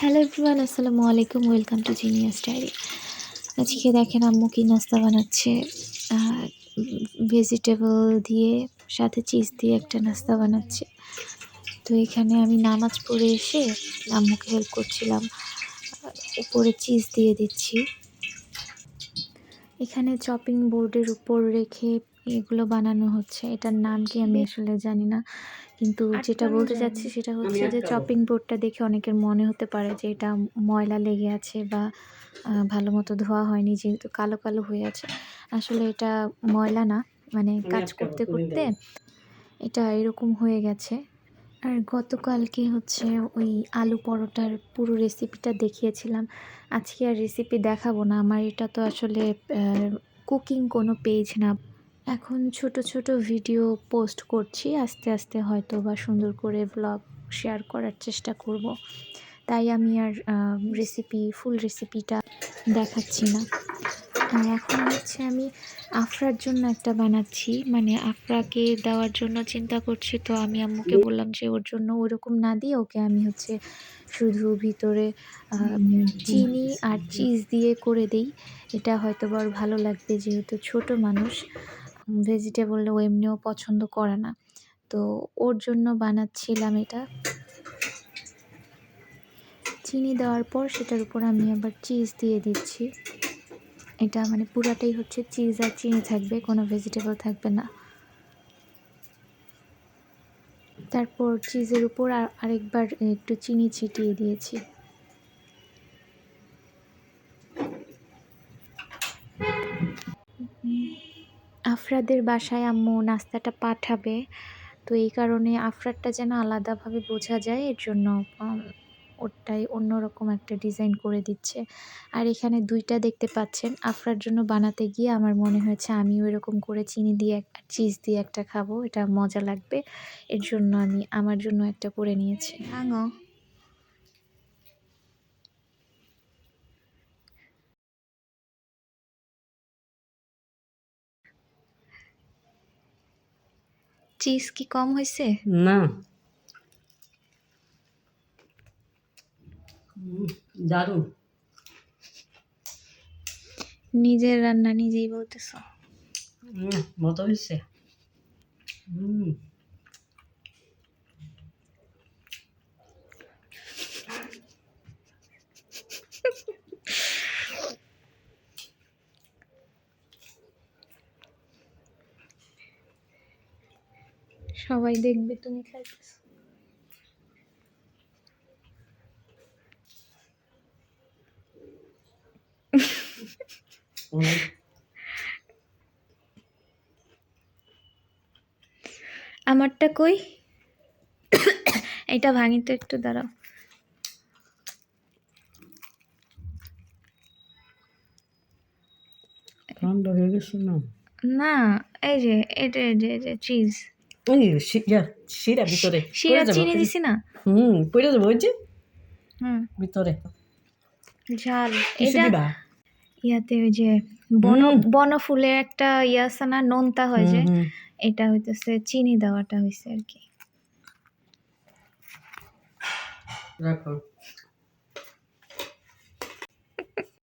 Hello everyone, আসসালামু আলাইকুম, welcome to genius diary. আজকে দেখেন আম্মু কি নাস্তা বানাচ্ছে। ভেজিটেবল দিয়ে, সাথে চিজ দিয়ে একটা নাস্তা বানাচ্ছে। তো এখানে আমি নামাজ পড়ে এসে আম্মুকে হেল্প করছিলাম। উপরে চিজ দিয়ে দিচ্ছি। এখানে চপিং বোর্ডের উপর রেখে এগুলো বানানো হচ্ছে। এটার নাম কি আমি আসলে জানি না। কিন্তু যেটা বলতে চাচ্ছি সেটা হচ্ছে যে চপিং বোর্ডটা দেখে অনেকের মনে হতে পারে যে এটা ময়লা লেগে আছে বা ভালো মতো ধোয়া হয়নি যেহেতু কালো কালো হয়ে আছে। আসলে এটা ময়লা না মানে কাজ করতে করতে এটা এরকম হয়ে গেছে। আর গতকালকে হচ্ছে ওই আলু পরোটার পুরো রেসিপিটা দেখিয়েছিলাম। আজকে আর রেসিপি দেখাবো না। আমার এটা তো আসলে কুকিং কোনো পেজ না। এখন ছোট ছোট ভিডিও পোস্ট করছি। আস্তে আস্তে হয়তো বা সুন্দর করে ব্লগ শেয়ার করার চেষ্টা করব। তাই আমি আর রেসিপি ফুল রেসিপিটা দেখাচ্ছি না। এখন হচ্ছে আমি আফরার জন্য একটা বানাচ্ছি। মানে আফরাকে দেওয়ার জন্য চিন্তা করছি। তো আমি আম্মুকে বললাম যে ওর জন্য ওরকম না দিয়ে ওকে আমি হচ্ছে শুধু ভিতরে চিনি আর চিজ দিয়ে করে দিই। এটা হয়তো বা ভালো লাগবে যেহেতু ছোট মানুষ। ভেজিটেবল ও এমনিও পছন্দ করে না। তো ওর জন্য বানাচ্ছিলাম এটা। চিনি দেওয়ার পর সেটার উপর আমি আবার চিজ দিয়ে দিচ্ছি। এটা মানে পুরাটাই হচ্ছে চিজ আর চিনি থাকবে, কোনো ভেজিটেবল থাকবে না। তারপর চিজের উপর আর আরেকবার একটু চিনি ছিটিয়ে দিয়েছি। আফরাদের বাসায় আম্মু নাস্তাটা পাঠাবে। তো এই কারণে আফরারটা যেন আলাদাভাবে বোঝা যায়, এর জন্য ওটাই অন্যরকম একটা ডিজাইন করে দিচ্ছে। আর এখানে দুইটা দেখতে পাচ্ছেন। আফরার জন্য বানাতে গিয়ে আমার মনে হয়েছে আমিও এরকম করে চিনি দিয়ে একটা চিজ দিয়ে একটা খাব, এটা মজা লাগবে। এর জন্য আমি, আমার জন্য একটা করে নিয়েছি। হাঙো চিজ কি কম হয়েছে না। দারুণ। নিজের রান্না নিজেই বলতেছ? মতো হয়েছে হুম সবাই দেখবে তুমি খাইতেছ। আমারটা কই? এটা ভাঙি তো একটু দাঁড়াও। ঠান্ডা হয়ে গেছে না? না এই যে এটা যে এই যে চিজ ওই শিরা ভিতরে শিরা চিনি দিছি না? হুম পড়ে যাব ওই যে? হুম। ভিতরে। ঝাল। এটা ইয়াতে ওই যে বন হুম। বনফুলের একটা ইয়া আছে না নোনতা হয় যে। এটা হইতেছে চিনি দেওয়াটা হয়েছে আর কি। রাখো।